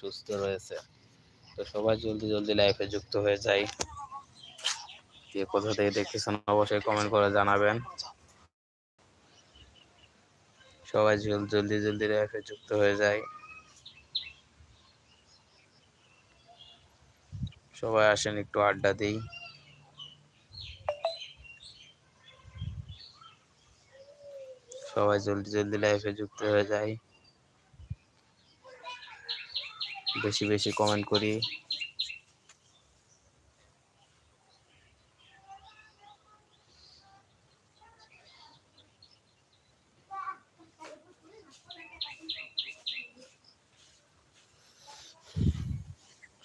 সুস্থ রয়েছে। তো সবাই জলদি জলদি লাইফে যুক্ত হয়ে যায় কে কোথা থেকে দেখতেছেন অবশ্যই কমেন্ট করে জানাবেন। সবাই জলদি জলদি লাইফে যুক্ত হয়ে যায় সবাই আসেন একটু আড্ডা দিই। সবাই জলদি জলদি লাইফে যুক্ত হয়ে যায় বেশি বেশি কমেন্ট করি।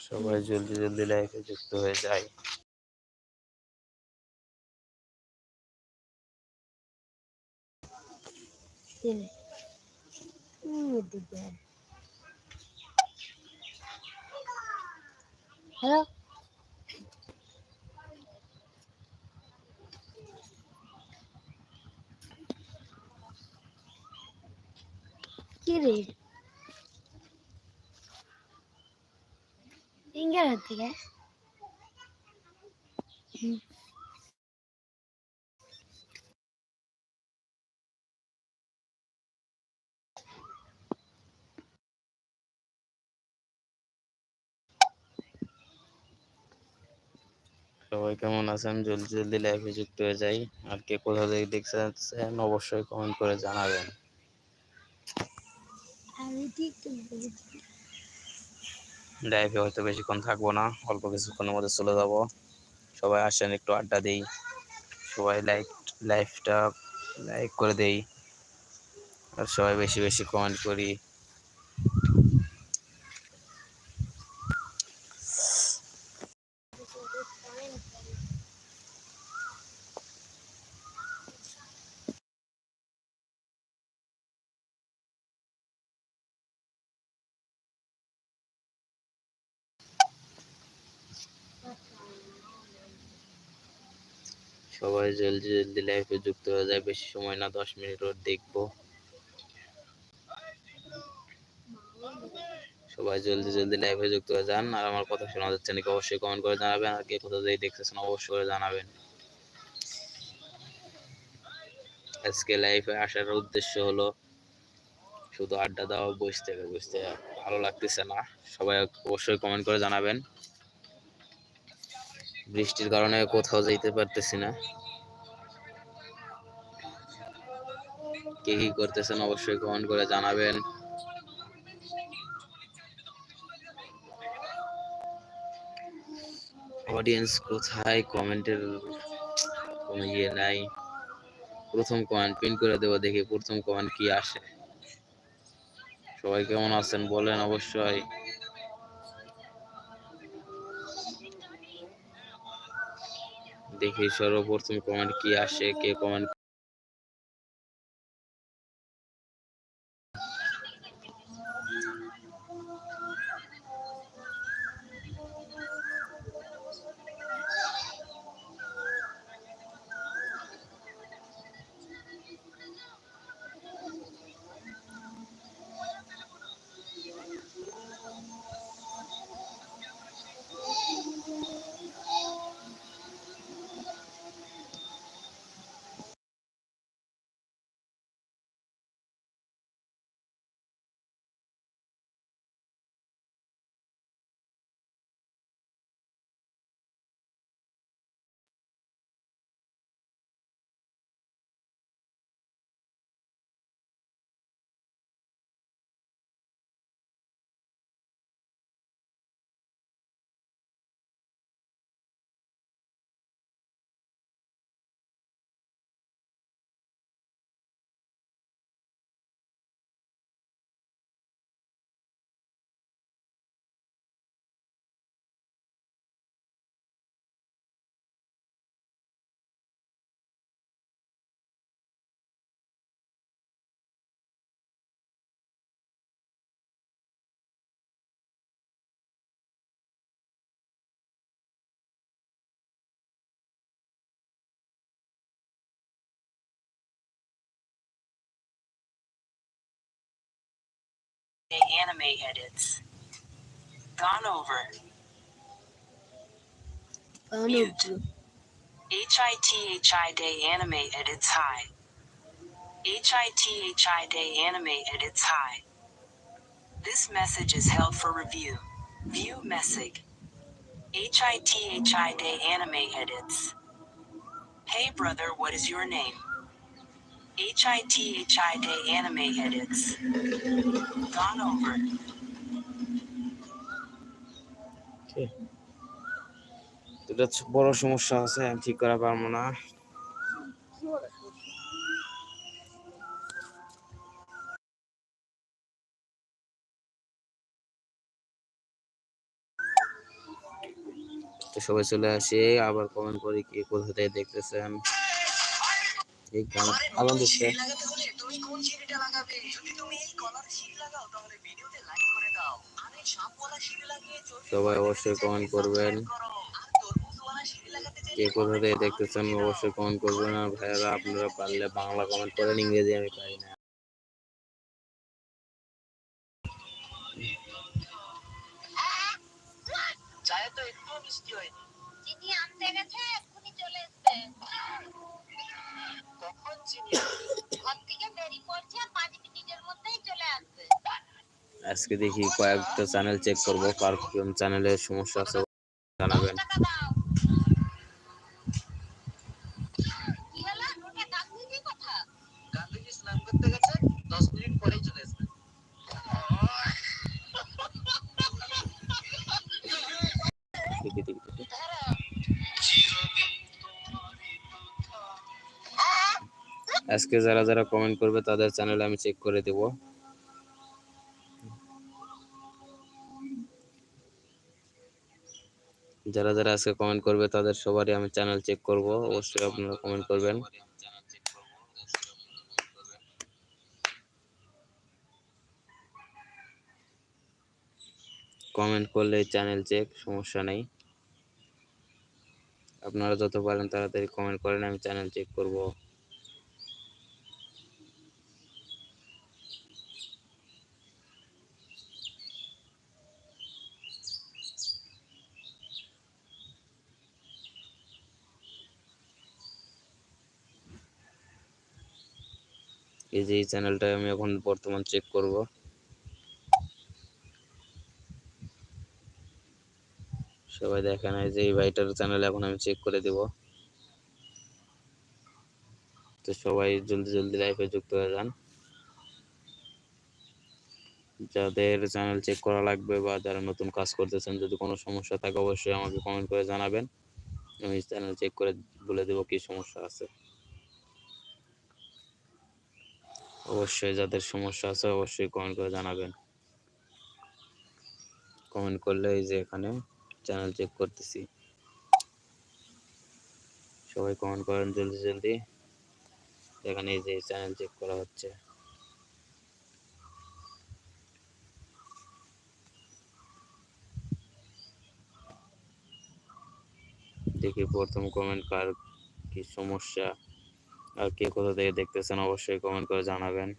সবাই জলদি জলদি লাইফে যুক্ত হয়ে যায়। হ্যালো? কি রে? ইঙ্গের হাত থেকে? সবাই কেমন আছেন? জলদি জলদি লাইফে যুক্ত হয়ে যাই। আর কে কোথা থেকে দেখছেন অবশ্যই কমেন্ট করে জানাবেন। লাইফে হয়তো বেশিক্ষণ থাকব না অল্প কিছুক্ষণের মধ্যে চলে যাব। সবাই আসেন একটু আড্ডা দেই। সবাই লাইক লাইফটা লাইক করে দেই। আর সবাই বেশি বেশি কমেন্ট করি। সবাই জলদি জলদি লাইফে যুক্ত হয়ে যায়, বেশি সময় না, দশ মিনিট ওর দেখব। সবাই জলদি জলদি লাইভে যুক্ত হয়ে যান, আর আমার কথা শোনা যাচ্ছে নাকি অবশ্যই কমেন্ট করে জানাবেন, আর কে কোথা থেকে দেখতেছেন অবশ্যই করে জানাবেন। আজকে লাইভে আসার উদ্দেশ্য হলো, শুধু আড্ডা দেওয়া, বসতে বসতে ভালো লাগতেছে না। সবাই অবশ্যই কমেন্ট করে জানাবেন। বৃষ্টির কারণে কোথাও যেতে পারতেছি না। কে কি করতেছেন অবশ্যই কমেন্ট করে জানাবেন। অডিয়েন্স কোথায়? কমেন্টের কোনো ইয়ে নাই। প্রথম কমেন্ট পিন করে দেবো, দেখি প্রথম কমেন্ট কি আসে। সবাই কেমন আছেন বলেন অবশ্যই। দেখি সর্বপ্রথম কমেন্ট কি আসে কে comment anime edits. Gone over. পানো HITHI Day Anime edits its high. HITHI Day Anime edits high. This message is held for review. View message. HITHI Day Anime edits. Hey brother, what is your name? HITHI Day Anime edits. Gone over. এটা বড় সমস্যা আছে, আমি ঠিক করা পারব না তো সবাই চলে আসে, আবার কমেন্ট করে কি কোথা থেকে দেখতেছেন এই গান আলম দিচ্ছে লাগাতে হলে তুমি কোন সিঁড়িটা লাগাবে? যদি তুমি এই কলার সিঁড়ি লাগাও তাহলে ভিডিওতে লাইক করে দাও। আরে সাপওয়ালা সিঁড়ি লাগিয়ে চলবে সবাই অবশ্যই কমেন্ট করবেন। কে কোথা থেকে দেখতেছেন অবশ্যই কমেন্ট করবেন। আর ভাইয়ারা আপনারা পারলে বাংলা কমেন্ট করেন ইংরেজি আমি পারি না। চায়ে তো একটুও মিষ্টি হয়নি। চিনি আনতে গেছে এক্ষুনি চলে এসছে। কখন চিনি ঘর থেকে দেরি করছে পাঁচ মিনিটের মধ্যেই চলে আসবে। আজকে দেখি কয়েকটা চ্যানেল চেক করব কার কোন চ্যানেলের সমস্যা আছে জানাবেন। টাকা দাও। আজকে যারা যারা কমেন্ট করবে তাদের চ্যানেল আমি চেক করে দেব। যারা যারা আজকে কমেন্ট করবে তাদের সবারই আমি চ্যানেল চেক করব, অবশ্যই আপনারা কমেন্ট করবেন। কমেন্ট করলে চ্যানেল চেক সমস্যা নেই। আপনারা যত পারেন তাড়াতাড়ি কমেন্ট করেন, আমি চ্যানেল চেক করব। এই যে এই চ্যানেলটা আমি এখন বর্তমান চেক করব। সবাই দেখে নাই যে এই ভাইটার চ্যানেল এখন আমি চেক করে দেব। তো সবাই জলদি জলদি লাইভে যুক্ত হয়ে যান। যাদের চ্যানেল চেক করা লাগবে বা যারা নতুন কাজ করতেছেন, যদি কোনো সমস্যা থাকে অবশ্যই আমাকে কমেন্ট করে জানাবেন। আমি চ্যানেল চেক করে বলে দেবো কি সমস্যা আছে। অবশ্যই যাদের সমস্যা আছে অবশ্যই কমেন্ট করে জানাবেন। কমেন্ট করলে এই যে এখানে চ্যানেল চেক করতেছি। সবাই কমেন্ট করেন জলদি জলদি। এখানে এই যে চ্যানেল চেক করা হচ্ছে। দেখি প্রথম কমেন্ট কার কি সমস্যা। আর কে কোথা থেকে দেখতেছেন অবশ্যই কমেন্ট করে জানাবেন।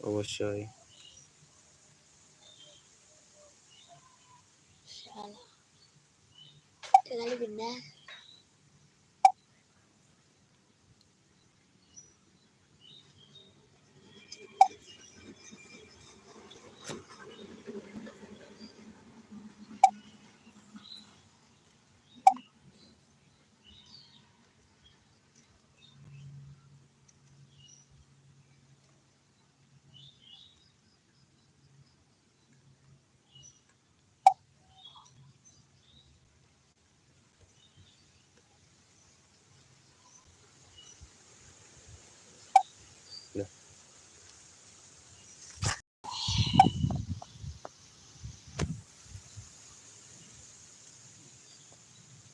অবশ্যই പിന്നെ